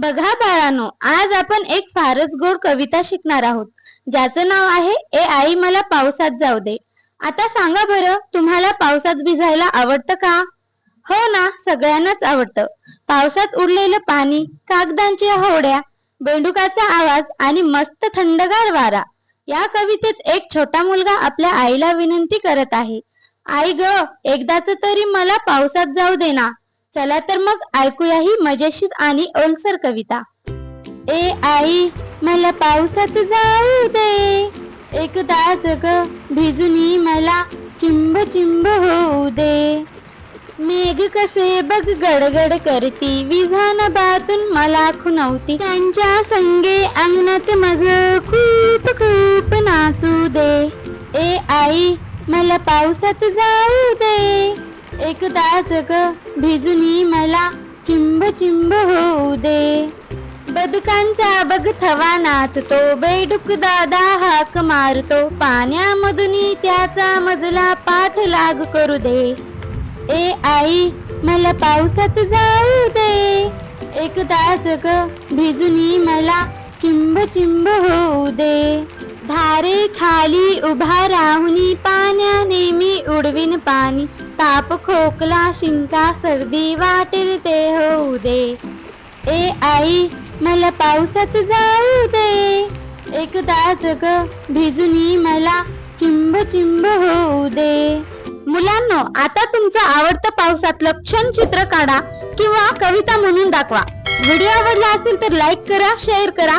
बघा बाळानो आज आपण एक फारच गोड कविता शिकणार आहोत. ज्याचं नाव आहे ए आई मला पावसात जाऊ दे. आता सांगा बरं तुम्हाला पावसात भिजायला आवडतं का? हो ना सगळ्यांनाच आवडतं. पावसात उडलेलं पाणी कागदांच्या होड्या बेंडुकाचा आवाज आणि मस्त थंडगार वारा. या कवितेत एक छोटा मुलगा आपल्या आईला विनंती करत आहे. आई ग एकदाच तरी मला पावसात जाऊ दे ना. चला तर मग ऐकूया ही मजेशीर आणि ओलसर कविता. ए आई मला पावसात जाऊ दे. एकदा जग भिजुनी मला चिंब चिंब होऊ दे. मेघ कसे बघ गडगड करती. विझान बातून मला खुनवती त्यांच्या संगे अंगणात मज खूप खूप नाचू दे. ए आई मला पावसात जाऊ दे. एकदा जग भिजूनी मला चिंब चिंब होऊ दे. बदकांचा बघ थवा नाचतो बेडूक दादा हाक मारतो पाण्यामधून त्याचा मजला पाठ लाग करू दे. ए आई मला पावसात जाऊ दे. एकदा जग भिजूनी मला चिंब चिंब होऊ दे. धारे खाली उभा राहुनी पाण्या नेहमी उडवीन पाणी. ताप खोकला शिंका सर्दी वाटेल ते होऊ दे. ए आई मला पावसात जाऊ दे. एकदा जग भिजुनी मला चिंब चिंब होऊ दे. मुलांनो आता तुमचं आवडतं पावसातलं क्षण चित्र काढा किंवा कविता म्हणून दाखवा. व्हिडिओ आवडला असेल तर लाईक करा शेअर करा.